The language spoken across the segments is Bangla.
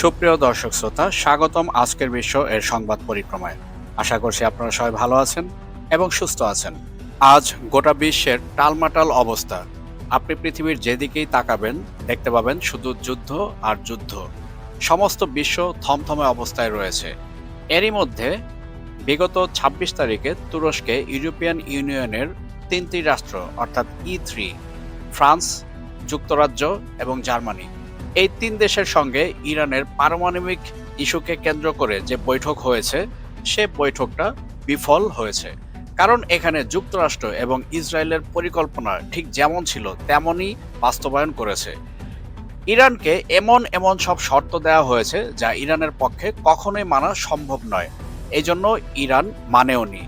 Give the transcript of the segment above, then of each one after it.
সুপ্রিয় দর্শক শ্রোতা, স্বাগতম আজকের বিশ্ব এর সংবাদ পরিক্রমায়। আশা করছি আপনারা সবাই ভালো আছেন এবং সুস্থ আছেন। আজ গোটা বিশ্বের টালমাটাল অবস্থা। আপনি পৃথিবীর যেদিকেই তাকাবেন, দেখতে পাবেন শুধু যুদ্ধ আর যুদ্ধ। সমস্ত বিশ্ব থমথমে অবস্থায় রয়েছে। এরই মধ্যে বিগত ২৬ তারিখে তুরস্কে ইউরোপিয়ান ইউনিয়নের তিনটি রাষ্ট্র, অর্থাৎ ই থ্রি, ফ্রান্স, যুক্তরাজ্য এবং জার্মানি এই তিন দেশের সঙ্গে ইরানের পারমাণবিক ইস্যুকে কেন্দ্র করে যে বৈঠক হয়েছে, সে বৈঠকটা বিফল হয়েছে। কারণ এখানে যুক্তরাষ্ট্র এবং ইসরায়েলের পরিকল্পনা ঠিক যেমন ছিল, তেমনই বাস্তবায়ন করেছে। ইরানকে এমন এমন সব শর্ত দেওয়া হয়েছে যা ইরানের পক্ষে কখনোই মানা সম্ভব নয়। এই জন্য ইরান মানেও নি।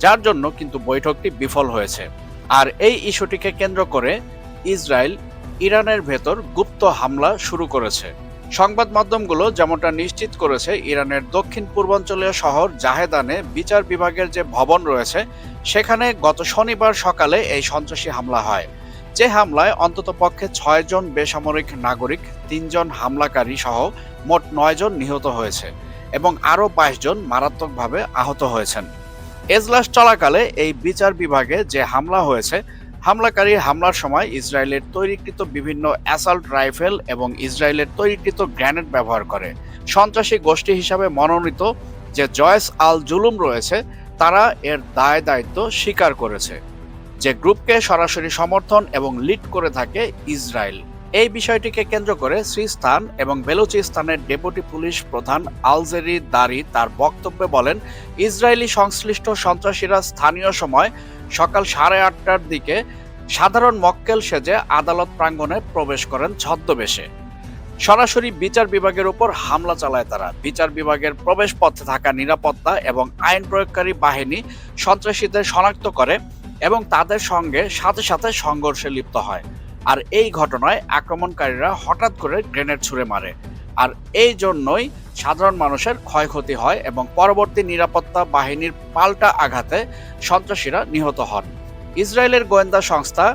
যার জন্য কিন্তু বৈঠকটি বিফল হয়েছে। আর এই ইস্যুটিকে কেন্দ্র করে ইসরায়েল ইরানের ভেতর গুপ্ত হামলা শুরু করেছে। সংবাদ মাধ্যমগুলো যেমনটা নিশ্চিত করেছে, ইরানের দক্ষিণ পূর্বাঞ্চলীয় শহর জাহেদানে বিচার বিভাগের যে ভবন রয়েছে, সেখানে গত শনিবার সকালে এই সন্ত্রাসী হামলা হয়। যে হামলায় অন্তত পক্ষে ছয়জন বেসামরিক নাগরিক তিনজন হামলাকারী সহ মোট নয়জন নিহত হয়েছে এবং আরও বাইশ জন মারাত্মকভাবে আহত হয়েছেন। এজলাস চলাকালে এই বিচার বিভাগে যে হামলা হয়েছে হামলাকারী হামলার সময় ইসরায়েলের তৈরিকৃত বিভিন্ন অ্যাসাল্ট রাইফেল এবং ইসরায়েলের তৈরিকৃত গ্র্যানেড ব্যবহার করে। সন্ত্রাসী গোষ্ঠী হিসাবে মনোনীত যে জয়েস আল জুলুম রয়েছে, তারা এর দায় দায়িত্ব স্বীকার করেছে, যে গ্রুপকে সরাসরি সমর্থন এবং লিড করে থাকে ইসরায়েল। এই বিষয়টিকে কেন্দ্র করে শ্রীস্থান এবং বেলুচিস্তানের ডেপুটি পুলিশ প্রধান আলজেরি দারি তার বক্তব্যে বলেন, ইসরায়েলি সংশ্লিষ্ট সন্ত্রাসীরা স্থানীয় সময় সকাল সাড়ে আটটার দিকে সাধারণ মক্কেল সেজে আদালত প্রাঙ্গণে প্রবেশ করেন ছদ্মবেশে। সরাসরি বিচার বিভাগের উপর হামলা চালায় তারা। বিচার বিভাগের প্রবেশ পথে থাকা নিরাপত্তা এবং আইন প্রয়োগকারী বাহিনী সন্ত্রাসীদের শনাক্ত করে এবং তাদের সঙ্গে সাথে সাথে সংঘর্ষে লিপ্ত হয়। আর এই ঘটনায় আক্রমণকারীরা হঠাৎ করে গ্রেনেড ছুড়ে মারে। আর এই জন্যই সাধারণ মানুষের ক্ষয়ক্ষতি হয় এবং পরবর্তী নিরাপত্তা বাহিনীর পাল্টা আঘাতে সন্ত্রাসীরা নিহত হন। ইসরায়েলের গোয়েন্দা সংস্থা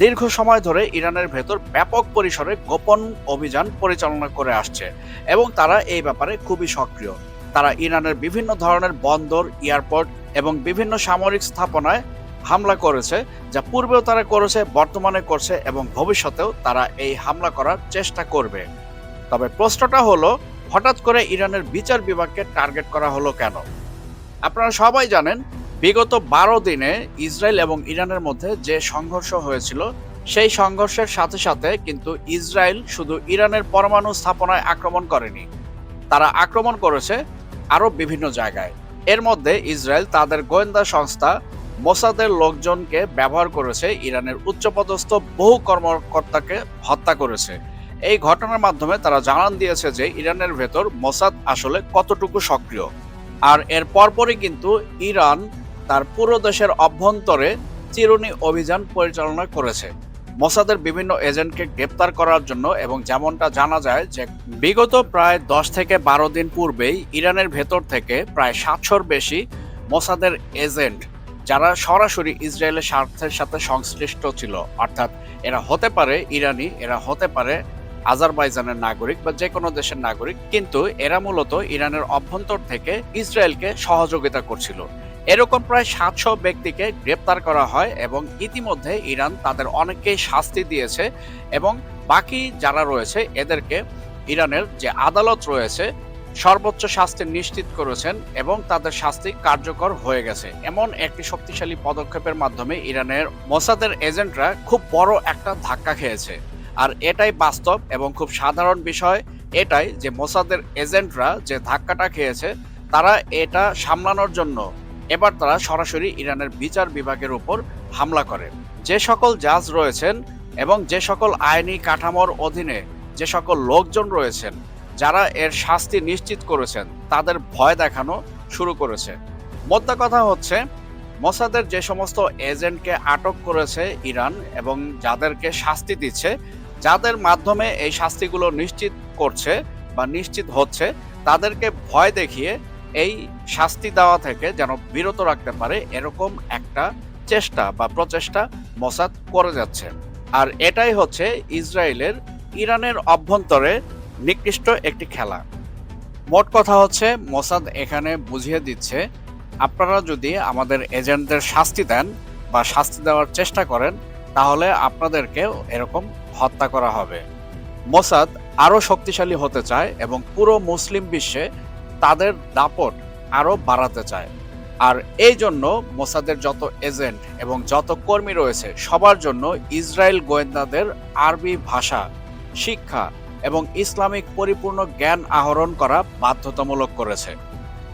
দীর্ঘ সময় ধরে ইরানের ভেতর ব্যাপক পরিসরে গোপন অভিযান পরিচালনা করে আসছে এবং তারা এই ব্যাপারে খুবই সক্রিয়। তারা ইরানের বিভিন্ন ধরনের বন্দর, এয়ারপোর্ট এবং বিভিন্ন সামরিক স্থাপনায় হামলা করেছে, যা পূর্বেও তারা করেছে বর্তমানে করছে এবং ভবিষ্যতেও তারা এই হামলা করার চেষ্টা করবে। তবে প্রশ্নটা হলো, হঠাৎ করে ইরানের বিচার বিভাগকে টার্গেট করা হলো কেন? আপনারা সবাই জানেন, বিগত বারো দিনে ইসরায়েল এবং ইরানের মধ্যে যে সংঘর্ষ হয়েছিল, সেই সংঘর্ষের সাথে সাথে কিন্তু ইসরায়েল শুধু ইরানের পরমাণু স্থাপনায় আক্রমণ করেনি। তারা আক্রমণ করেছে আরও বিভিন্ন জায়গায়। এর মধ্যে ইসরায়েল তাদের গোয়েন্দা সংস্থা মোসাদের লোকজনকে ব্যবহার করেছে ইরানের উচ্চপদস্থ বহু কর্মকর্তাকে হত্যা করেছে। এই ঘটনার মাধ্যমে তারা জানান দিয়েছে যে ইরানের ভেতর মোসাদ আসলে কতটুকু সক্রিয়। আর এর পরপরই কিন্তু ইরান তার পুরো দেশের অভ্যন্তরে চিরুনি অভিযান পরিচালনা করেছে। মোসাদের বিভিন্ন এজেন্টকে গ্রেপ্তার করার জন্য এবং যেমনটা জানা যায় যে বিগত প্রায় দশ থেকে বারো দিন পূর্বেই ইরানের ভেতর থেকে প্রায় সাতশোর বেশি মোসাদের এজেন্ট যারা সরাসরি ইসরায়েলের স্বার্থের সাথে সংশ্লিষ্ট ছিল, অর্থাৎ এরা হতে পারে ইরানি, এরা হতে পারে আজারবাইজানের নাগরিক বা যে কোনো দেশের নাগরিক, কিন্তু এরা মূলত ইরানের অভ্যন্তর থেকে ইসরায়েলকে সহযোগিতা করছিল। এরকম প্রায় সাতশো ব্যক্তিকে গ্রেপ্তার করা হয় এবং ইতিমধ্যে ইরান তাদের অনেককেই শাস্তি দিয়েছে এবং বাকি যারা রয়েছে, এদেরকে ইরানের যে আদালত রয়েছে সর্বোচ্চ শাস্তি নিশ্চিত করেছেন এবং তাদের শাস্তি কার্যকর হয়ে গেছে। এমন একটি শক্তিশালী পদক্ষেপের মাধ্যমে ইরানের মোসাদের এজেন্টরা খুব বড় একটা ধাক্কা খেয়েছে। আর এটাই বাস্তব এবং খুব সাধারণ বিষয়, এটাই যে মোসাদের এজেন্টরা যে ধাক্কাটা খেয়েছে, তারা এটা সামলানোর জন্য এবার তারা সরাসরি ইরানের বিচার বিভাগের উপর হামলা করে। যে সকল জাজ রয়েছেন এবং যে সকল আইনি কাঠামোর অধীনে যে সকল লোকজন রয়েছেন যারা এর শাস্তি নিশ্চিত করেছেন, তাদের ভয় দেখানো শুরু করেছে। মোদ্দা কথা হচ্ছে, মোসাদের যে সমস্ত এজেন্টকে আটক করেছে ইরান এবং যাদেরকে শাস্তি দিচ্ছে, যাদের মাধ্যমে এই শাস্তিগুলো নিশ্চিত করছে বা নিশ্চিত হচ্ছে, তাদেরকে ভয় দেখিয়ে এই শাস্তি দেওয়া থেকে যেন বিরত রাখতে পারে এরকম একটা চেষ্টা বা প্রচেষ্টা মোসাদ করে যাচ্ছে। আর এটাই হচ্ছে ইসরায়েলের, ইরানের অভ্যন্তরে নিকৃষ্ট একটি খেলা। মোট কথা হচ্ছে, মোসাদ এখানে বুঝিয়ে দিচ্ছে, আপনারা যদি আমাদের এজেন্টদের শাস্তি দেন বা শাস্তি দেওয়ার চেষ্টা করেন, তাহলে আপনাদেরকেও এরকম হত্যা করা হবে। মোসাদ আরও শক্তিশালী হতে চায় এবং পুরো মুসলিম বিশ্বে তাদের দাপট আরও বাড়াতে চায়। আর এই জন্য মোসাদের যত এজেন্ট এবং যত কর্মী রয়েছে, সবার জন্য ইসরায়েল গোয়েন্দাদের আরবি ভাষা, শিক্ষা এবং ইসলামিক পরিপূর্ণ জ্ঞান আহরণ করা বাধ্যতামূলক করেছে।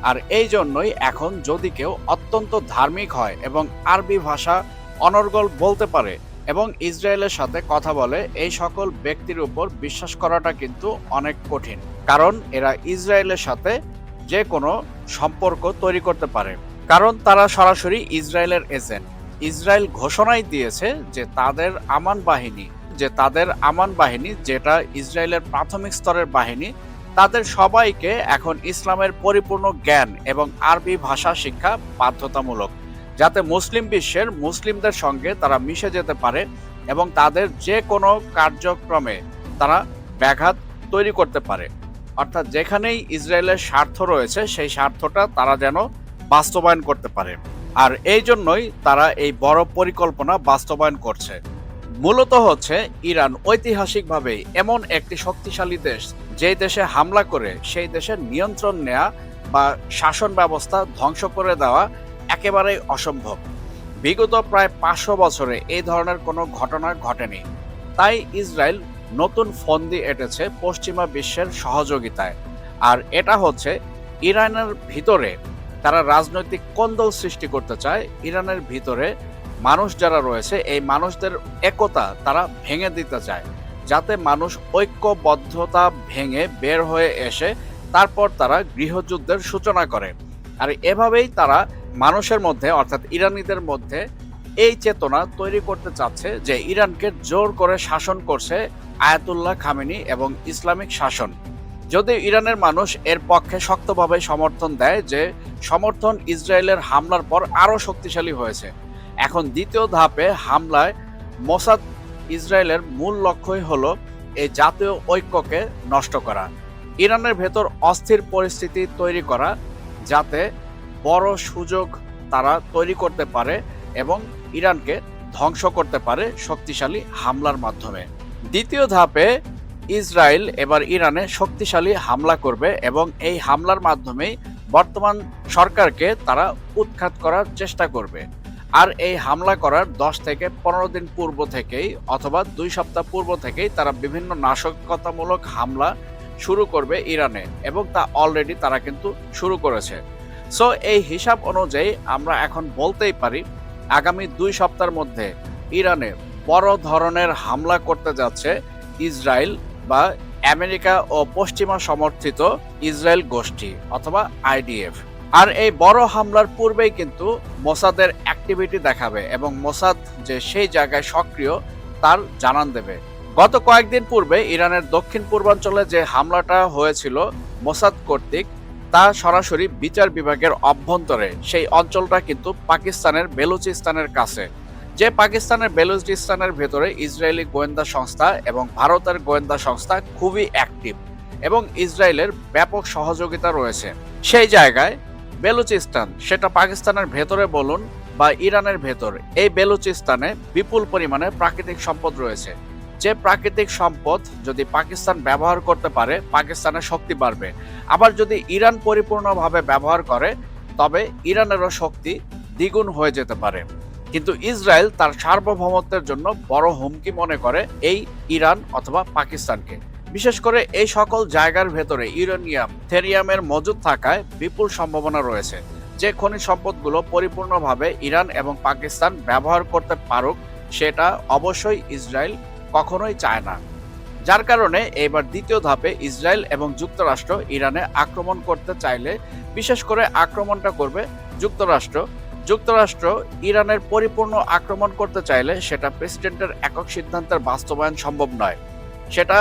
আর এই জন্যই এখন যদি কেউ অত্যন্ত ধার্মিক হয় এবং আরবি ভাষা অনর্গল বলতে পারে এবং ইসরায়েলের সাথে কথা বলে, এই সকল ব্যক্তির উপর বিশ্বাস করাটা কিন্তু অনেক কঠিন। কারণ এরা ইসরায়েলের সাথে যে কোনো সম্পর্ক তৈরি করতে পারে। কারণ তারা সরাসরি ইসরায়েলের এজেন্ট। ইসরায়েল ঘোষণাই দিয়েছে যে তাদের আমান বাহিনী যে তাদের আমান বাহিনী, যেটা ইসরায়েলের প্রাথমিক স্তরের বাহিনী, তাদের সবাইকে এখন ইসলামের পরিপূর্ণ জ্ঞান এবং আরবি ভাষা শিক্ষা বাধ্যতামূলক, যাতে মুসলিম বিশ্বের মুসলিমদের সঙ্গে তারা মিশে যেতে পারে এবং তাদের যে কোনো কার্যক্রমে তারা ব্যাঘাত তৈরি করতে পারে। অর্থাৎ যেখানেই ইসরায়েলের স্বার্থ রয়েছে, সেই স্বার্থটা তারা যেন বাস্তবায়ন করতে পারে। আর এই জন্যই তারা এই বড় পরিকল্পনা বাস্তবায়ন করছে। মূলত হচ্ছে ইরান ঐতিহাসিকভাবে এমন একটি শক্তিশালী দেশ যেই দেশে হামলা করে সেই দেশের নিয়ন্ত্রণ নেয়া বা শাসন ব্যবস্থা ধ্বংস করে দেওয়া একেবারেই অসম্ভব। বিগত প্রায় পাঁচশো বছরে এই ধরনের কোনো ঘটনা ঘটেনি। তাই ইসরায়েল নতুন ফন্দি এঁটেছে পশ্চিমা বিশ্বের সহযোগিতায়। আর এটা হচ্ছে ইরানের ভিতরে তারা রাজনৈতিক কোন্দল সৃষ্টি করতে চায়। ইরানের ভিতরে মানুষ যারা রয়েছে, এই মানুষদের একতা তারা ভেঙে দিতে চায়। যাতে মানুষ ঐক্যবদ্ধতা ভেঙে বের হয়ে এসে তারপর তারা গৃহযুদ্ধের সূচনা করে। আর এভাবেই তারা মানুষের মধ্যে, অর্থাৎ ইরানিদের মধ্যে এই চেতনা তৈরি করতে চাচ্ছে যে ইরানকে জোর করে শাসন করছে আয়াতুল্লাহ খামেনি এবং ইসলামিক শাসন। যদি ইরানের মানুষ এর পক্ষে শক্তভাবে সমর্থন দেয় যে, সমর্থন ইসরায়েলের হামলার পর আরও শক্তিশালী হয়েছে এখন দ্বিতীয় ধাপে হামলায় মোসাদ ইসরায়েলের মূল লক্ষ্যই হলো এই জাতীয় ঐক্যকে নষ্ট করা। ইরানের ভেতর অস্থির পরিস্থিতি তৈরি করা যাতে বড় সুযোগ তারা তৈরি করতে পারে এবং ইরানকে ধ্বংস করতে পারে শক্তিশালী হামলার মাধ্যমে। দ্বিতীয় ধাপে ইসরায়েল এবার ইরানে শক্তিশালী হামলা করবে এবং এই হামলার মাধ্যমেই বর্তমান সরকারকে তারা উৎখাত করার চেষ্টা করবে। আর এই হামলা করার দশ থেকে পনেরো দিন পূর্ব থেকেই অথবা দুই সপ্তাহ পূর্ব থেকেই তারা বিভিন্ন নাশকতামূলক হামলা শুরু করবে ইরানে এবং তা অলরেডি তারা কিন্তু শুরু করেছে। সো এই হিসাব অনুযায়ী আমরা এখন বলতেই পারি, আগামী দুই সপ্তাহের মধ্যে ইরানে বড় ধরনের হামলা করতে যাচ্ছে ইসরায়েল বা আমেরিকা ও পশ্চিমা সমর্থিত ইসরায়েল গোষ্ঠী অথবা আইডিএফ। আর এই বড় হামলার পূর্বেই কিন্তু মোসাদের অ্যাক্টিভিটি দেখাবে এবং মোসাদ যে সেই জায়গায় সক্রিয়, তার জানান দেবে। গত কয়েকদিন পূর্বে ইরানের দক্ষিণ পূর্বাঞ্চলে যে হামলাটা হয়েছিল মোসাদ কর্তৃক, তা সরাসরি বিচার বিভাগের অভ্যন্তরে। সেই অঞ্চলটা কিন্তু পাকিস্তানের বেলুচিস্তানের কাছে। যে পাকিস্তানের বেলুচিস্তানের ভেতরে ইসরায়েলি গোয়েন্দা সংস্থা এবং ভারতের গোয়েন্দা সংস্থা খুবই অ্যাক্টিভ এবং ইসরায়েলের ব্যাপক সহযোগিতা রয়েছে। সেই জায়গায় বেলুচিস্তান, সেটা পাকিস্তানের ভেতরে বলুন বা ইরানের ভেতর, এই বেলুচিস্তানে বিপুল পরিমাণে প্রাকৃতিক সম্পদ রয়েছে। যে প্রাকৃতিক সম্পদ যদি পাকিস্তান ব্যবহার করতে পারে, পাকিস্তানের শক্তি বাড়বে। আবার যদি ইরান পরিপূর্ণভাবে ব্যবহার করে, তবে ইরানেরও শক্তি দ্বিগুণ হয়ে যেতে পারে। কিন্তু ইসরায়েল তার সার্বভৌমত্বের জন্য বড় হুমকি মনে করে এই ইরান অথবা পাকিস্তানকে। বিশেষ করে এই সকল জায়গার ভেতরে ইউরেনিয়াম, থেরিয়ামের মজুদ থাকায় বিপুল সম্ভাবনা রয়েছে। যে খনিজ সম্পদগুলো পরিপূর্ণভাবে ইরান এবং পাকিস্তান ব্যবহার করতে পারুক, সেটা অবশ্যই ইসরায়েল কখনোই চায় না। যার কারণে এবার দ্বিতীয় ধাপে ইসরায়েল এবং যুক্তরাষ্ট্র ইরানে আক্রমণ করতে চাইলে বিশেষ করে আক্রমণটা করবে যুক্তরাষ্ট্র। যুক্তরাষ্ট্র ইরানের পরিপূর্ণ আক্রমণ করতে চাইলে সেটা প্রেসিডেন্টের একক সিদ্ধান্তের বাস্তবায়ন সম্ভব নয়। সেটা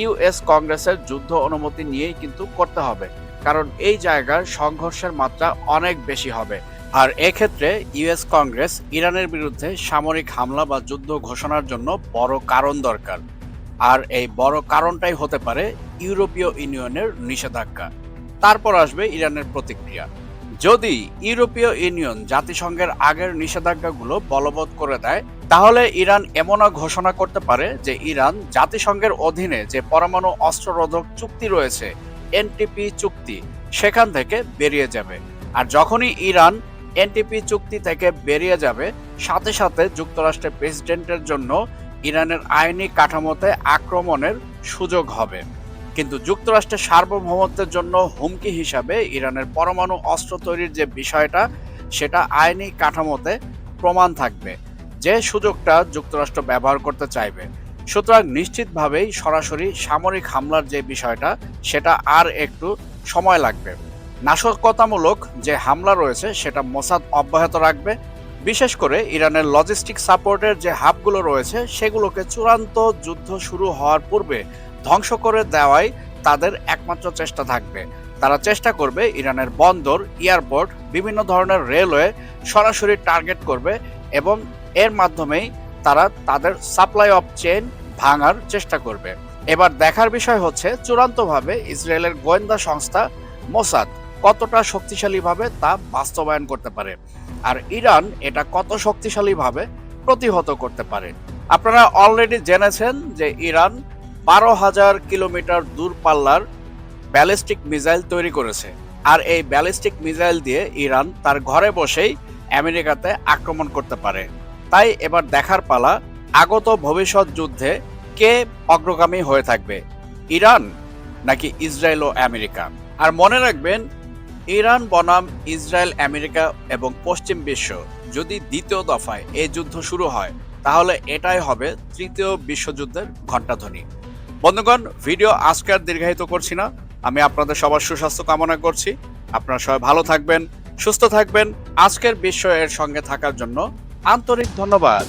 ইউএস কংগ্রেসের যুদ্ধ অনুমতি নিয়েই কিন্তু করতে হবে, কারণ এই জায়গার সংঘর্ষের মাত্রা অনেক বেশি হবে। আর এক্ষেত্রে ইউএস কংগ্রেস ইরানের বিরুদ্ধে সামরিক হামলা বা যুদ্ধ ঘোষণার জন্য বড় কারণ দরকার। আর এই বড় কারণটাই হতে পারে ইউরোপীয় ইউনিয়নের নিষেধাজ্ঞা। তারপর আসবে ইরানের প্রতিক্রিয়া। যদি ইউরোপীয় ইউনিয়ন জাতিসংঘের আগের নিষেধাজ্ঞাগুলো বলবৎ করে দেয়, তাহলে ইরান এমনও ঘোষণা করতে পারে যে ইরান জাতিসংঘের অধীনে যে পরমাণু অস্ত্ররোধক চুক্তি রয়েছে, এনটিপি চুক্তি, সেখান থেকে বেরিয়ে যাবে। আর যখনই ইরান এনটিপি চুক্তি থেকে বেরিয়ে যাবে, সাথে সাথে যুক্তরাষ্ট্রের প্রেসিডেন্টের জন্য ইরানের আইনি কাঠামোতে আক্রমণের সুযোগ হবে। কিন্তু যুক্তরাষ্ট্রের সার্বভৌমত্বের জন্য হুমকি হিসাবে ইরানের পরমাণু অস্ত্র তৈরির যে বিষয়টা, সেটা আইনি কাঠামোতে প্রমাণ থাকবে। যে সুযোগটা যুক্তরাষ্ট্র ব্যবহার করতে চাইবে। সুতরাং নিশ্চিতভাবেই সরাসরি সামরিক হামলার যে বিষয়টা, সেটা আর একটু সময় লাগবে। নাশকতামূলক যে হামলা রয়েছে, সেটা মোসাদ অব্যাহত রাখবে। বিশেষ করে ইরানের লজিস্টিক সাপোর্টের যে হাবগুলো রয়েছে, সেগুলোকে চূড়ান্ত যুদ্ধ শুরু হওয়ার পূর্বে ধ্বংস করে দেওয়াই তাদের একমাত্র চেষ্টা থাকবে। তারা চেষ্টা করবে ইরানের বন্দর, এয়ারপোর্ট, বিভিন্ন ধরনের রেলওয়ে সরাসরি টার্গেট করবে এবং এর মাধ্যমেই তারা তাদের সাপ্লাই অফ চেন ভাঙার চেষ্টা করবে। এবার দেখার বিষয় হচ্ছে চূড়ান্তভাবে ইসরায়েলের গোয়েন্দা সংস্থা মোসাদ কতটা শক্তিশালীভাবে তা বাস্তবায়ন করতে পারে আর ইরান এটা কত শক্তিশালীভাবে প্রতিহত করতে পারে। আপনারা অলরেডি জেনেছেন যে ইরান বারো হাজার কিলোমিটার দূরপাল্লার ব্যালিস্টিক মিসাইল তৈরি করেছে। আর এই ব্যালিস্টিক মিসাইল দিয়ে ইরান তার ঘরে বসেই আমেরিকাতে আক্রমণ করতে পারে। তাই এবার দেখার পালা, আগত ভবিষ্যৎ যুদ্ধে কে অগ্রগামী হয়ে থাকবে, ইরান নাকি ইসরায়েল ও আমেরিকা? আর মনে রাখবেন, ইরান বনাম ইসরায়েল, আমেরিকা এবং পশ্চিম বিশ্ব যদি দ্বিতীয় দফায় এই যুদ্ধ শুরু হয়, তাহলে এটাই হবে তৃতীয় বিশ্বযুদ্ধের ঘণ্টাধ্বনি। বন্ধুগণ, ভিডিও আজকে আর দীর্ঘায়িত করছি না। আমি আপনাদের সবার সুস্বাস্থ্য কামনা করছি। আপনারা সবাই ভালো থাকবেন, সুস্থ থাকবেন। আজকের বিষয়ের সঙ্গে থাকার জন্য আন্তরিক ধন্যবাদ।